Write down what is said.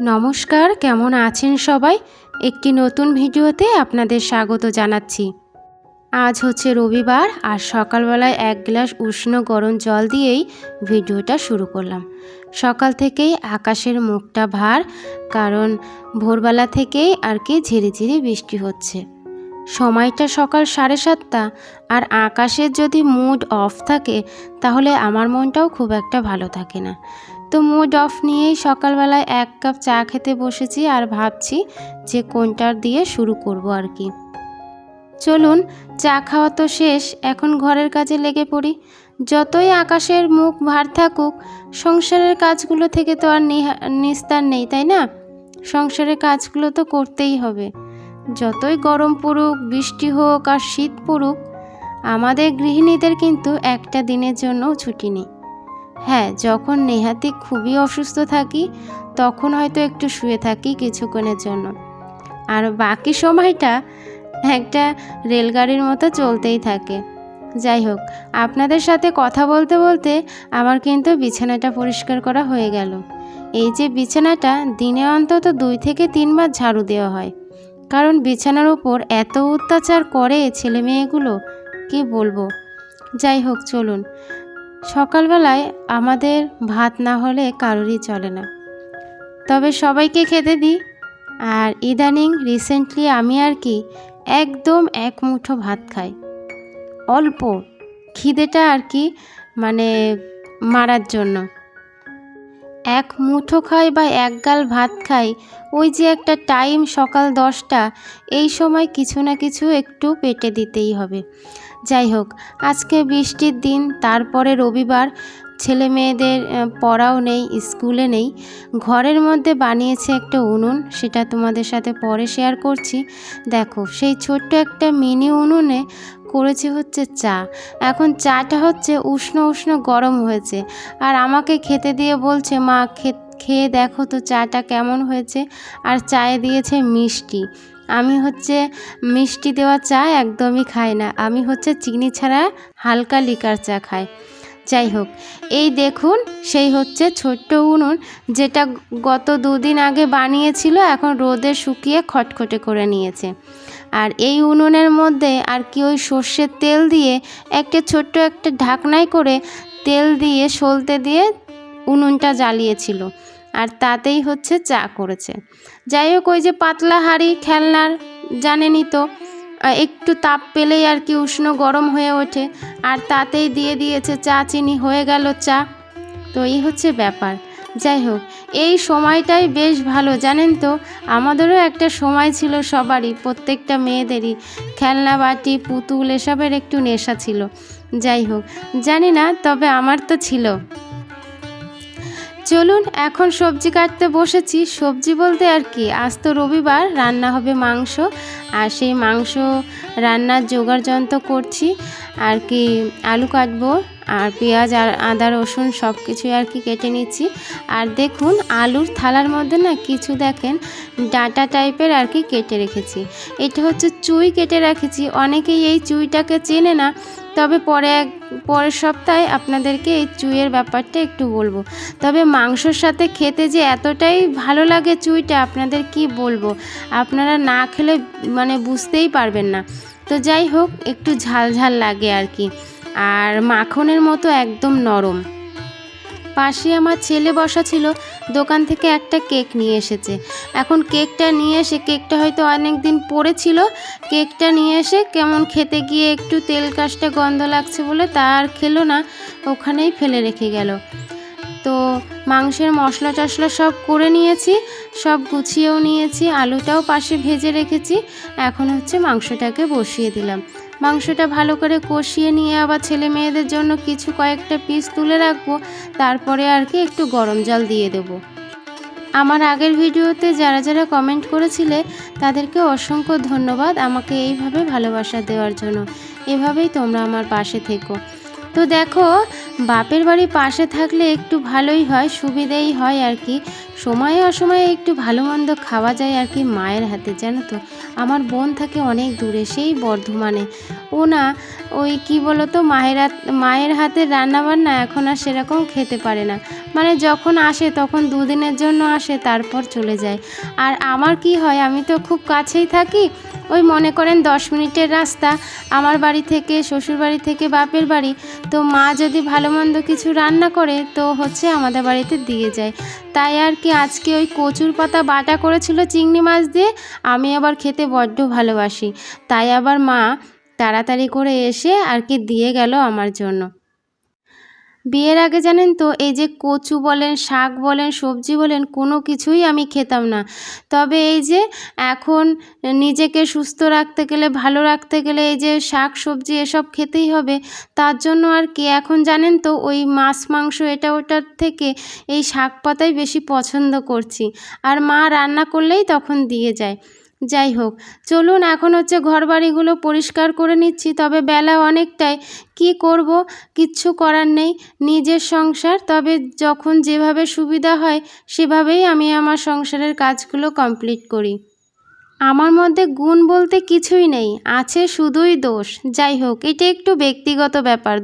নমস্কার, কেমন আছেন সবাই? একটি নতুন ভিডিওতে আপনাদের স্বাগত জানাচ্ছি। আজ হচ্ছে রবিবার আর সকালবেলায় এক গ্লাস উষ্ণ গরম জল দিয়েই ভিডিওটা শুরু করলাম। সকাল থেকেই আকাশের মুখটা ভার, কারণ ভোরবেলা থেকেই আর কি ঝিরিঝিরি বৃষ্টি হচ্ছে। সময়টা সকাল সাড়ে সাতটা আর আকাশের যদি মুড অফ থাকে, তাহলে আমার মনটাও খুব একটা ভালো থাকে না। তো মুড অফ নিয়েই সকালবেলায় এক কাপ চা খেতে বসেছি আর ভাবছি যে কোনটার দিয়ে শুরু করব আর কি। চলুন, চা খাওয়া তো শেষ, এখন ঘরের কাজে লেগে পড়ি। যতই আকাশের মুখ ভার থাকুক, সংসারের কাজগুলো থেকে তো আর নিস্তার নেই, তাই না? সংসারের কাজগুলো তো করতেই হবে। যতই গরম পড়ুক, বৃষ্টি হোক আর শীত পড়ুক, আমাদের গৃহিণীদের কিন্তু একটা দিনের জন্যও ছুটি নেই। হ্যাঁ যখন নেহাতি খুবই অসুস্থ থাকি, তখন হয়তো একটু শুয়ে থাকি কিছুক্ষণের জন্য। আর বাকি সময়টা একটা রেলগাড়ির মতো চলতেই থাকে। যাই হোক, আপনাদের সাথে কথা বলতে বলতে আমার কিন্তু বিছানাটা পরিষ্কার করা হয়ে গেল। এই যে বিছানাটা দিনে অন্তত দুই থেকে তিনবার ঝাড়ু দেওয়া হয়। কারণ বিছানার ওপর এত অত্যাচার করে ছেলে মেয়েগুলো কি বলব? যাই হোক, চলুন। সকালবেলায় আমাদের ভাত না হলে কারোরই চলে না। তবে সবাইকে খেতে দিই। আর ইদানিং রিসেন্টলি আমি আর কি একদম এক মুঠো ভাত খাই। অল্প। খিদেটা আর কি মানে মারার জন্য। এক মুঠো খাই বা এক গাল ভাত খাই, ওই যে একটা টাইম সকাল দশটা, এই সময় কিছু না কিছু একটু পেটে দিতেই হবে। যাই হোক, আজকে বৃষ্টির দিন, তারপরে রবিবার ছেলে মেয়েদের পড়াও নেই, স্কুলে নেই। ঘরের মধ্যে বানিয়েছে একটা উনুন, সেটা তোমাদের সাথে পরে শেয়ার করছি। দেখো, সেই ছোট্ট একটা মিনি উনুনে করেছি হচ্ছে চা। এখন চাটা হচ্ছে উষ্ণ উষ্ণ গরম হয়েছে। আর আমাকে খেতে দিয়ে বলছে, মা খেয়ে দেখো তো চাটা কেমন হয়েছে। আর চায়ে দিয়েছে মিষ্টি। আমি হচ্ছে মিষ্টি দেওয়া চা একদমই খাই না। আমি হচ্ছে চিনি ছাড়া হালকা লিকার চা খাই। যাই হোক, এই দেখুন, সেই হচ্ছে ছোট্ট উনুন যেটা গত দুদিন আগে বানিয়েছিল, এখন রোদে শুকিয়ে খটখটে করে নিয়েছে। আর এই উনুনের মধ্যে আর কি ওই সর্ষের তেল দিয়ে একটা ছোট্ট একটা ঢাকনায় করে তেল দিয়ে, সলতে দিয়ে উনুনটা জ্বালিয়েছিল। আর তাতেই হচ্ছে চা করেছে। যাই হোক, ওই যে পাতলা হাঁড়ি খেলনার জানেনি তো একটু তাপ পেলেই আর কি উষ্ণ গরম হয়ে ওঠে। আর তাতেই দিয়ে দিয়েছে চা চিনি, হয়ে গেল চা। তো এই হচ্ছে ব্যাপার। যাই হোক, এই সময়টাই বেশ ভালো, জানেন তো? আমাদেরও একটা সময় ছিল সবারই, প্রত্যেকটা মেয়েদেরই। খেলনা বাটি, পুতুল, এসবের একটু নেশা ছিল। যাই হোক, জানি না, তবে আমার তো ছিল। চলুন, এখন সবজি কাটতে বসেছি। সবজি বলতে আর কি, আজ তো রবিবার, রান্না হবে মাংস। আর সেই মাংস রান্নার জোগাড় যন্ত্র করছি। আর কি, আলু কাটবো, আর পেঁয়াজ আর আদা, রসুন সব কিছুই আর কি কেটে নিচ্ছি। আর দেখুন, আলুর থালার মধ্যে না কিছু দেখেন, ডাটা টাইপের আর কি কেটে রেখেছি। এটা হচ্ছে চুই কেটে রেখেছি। অনেকেই এই চুইটাকে চেনে না তবে পরে এক, পরের সপ্তাহে আপনাদেরকে এই চুইয়ের ব্যাপারটা একটু বলব। তবে মাংসর সাথে খেতে যে এতটাই ভালো লাগে চুইটা আপনাদের কি বলব? আপনারা না খেলে মানে বুঝতেই পারবেন না। তো যাই হোক, একটু ঝাল ঝাল লাগে আর কি। আর মাখনের মতো একদম নরম। পাশে আমার ছেলে বসা ছিল, দোকান থেকে একটা কেক নিয়ে এসেছে। এখন কেকটা নিয়ে এসে, কেকটা হয়তো অনেক দিন পড়েছিল কেকটা নিয়ে এসে কেমন খেতে গিয়ে একটু তেল কাশটা গন্ধ লাগছে বলে তা আর খেলো না, ওখানেই ফেলে রেখে গেল। তো মাংসের মশলা টশলা সব করে নিয়েছি, সব গুছিয়েও নিয়েছি, আলুটাও পাশে ভেজে রেখেছি, এখন হচ্ছে মাংসটাকে বসিয়ে দিলাম। মাংসটা ভালো করে কষিয়ে নিয়ে আবার ছেলে মেয়েদের জন্য কিছু কয়েকটা পিস তুলে রাখব, তারপরে আর কি একটু গরম জল দিয়ে দেবো। আমার আগের ভিডিওতে যারা যারা কমেন্ট করেছিলে, তাদেরকে অসংখ্য ধন্যবাদ আমাকে এইভাবে ভালোবাসা দেওয়ার জন্য। এভাবেই তোমরা আমার পাশে থেকো। তো দেখো, বাপের বাড়ি পাশে থাকলে একটু ভালোই হয়, সুবিধেই হয় আর কি। সময়ে অসময়ে একটু ভালো মন্দ খাওয়া যায় আর কি মায়ের হাতে, জানো তো? আমার বোন থাকে অনেক দূরে, সেই বর্ধমানে। ও না, ওই কি বলো তো মায়ের মায়ের হাতের রান্নাবান্না এখন আর সেরকম খেতে পারে না। মানে যখন আসে তখন দুদিনের জন্য আসে, তারপর চলে যায়। আর আমার কি হয়, আমি তো খুব কাছেই থাকি ওই মনে করেন দশ মিনিটের রাস্তা আমার বাড়ি থেকে, শ্বশুর বাড়ি থেকে, বাপের বাড়ি। তো মা যদি ভালো মন্দ কিছু রান্না করে, তো হচ্ছে আমাদের বাড়িতে দিয়ে যায়। তাই আর কি আজকে ওই কচুর পাতা বাটা করেছিল চিংড়ি মাছ দিয়ে, আমি আবার খেতে বড্ড ভালোবাসি। তাই আবার মা তাড়াতাড়ি করে এসে আর কি দিয়ে গেল আমার জন্য। বিয়ের আগে জানেন তো, এই যে কচু বলেন, শাক বলেন, সবজি বলেন, কোনো কিছুই আমি খেতাম না। তবে এই যে এখন নিজেকে সুস্থ রাখতে গেলে, ভালো রাখতে গেলে এই যে শাক, সবজি এসব খেতেই হবে, তার জন্য আর কি? এখন জানেন তো, ওই মাছ, মাংস এটা ওটার থেকে এই শাক পাতাই বেশি পছন্দ করছি। আর মা রান্না করলেই তখন দিয়ে যায়। যাই হোক, চলুন এখন হচ্ছে ঘরবাড়িগুলো পরিষ্কার করে নিচ্ছি, তবে বেলা অনেকটাই কি করব? কিচ্ছু করার নেই, নিজের সংসার। তবে যখন যেভাবে সুবিধা হয়, সেভাবেই আমি আমার সংসারের কাজগুলো কমপ্লিট করি। আমার মধ্যে গুণ বলতে কিছুই নেই, আছে শুধুই দোষ। যাই হোক, এটা একটু ব্যক্তিগত ব্যাপার।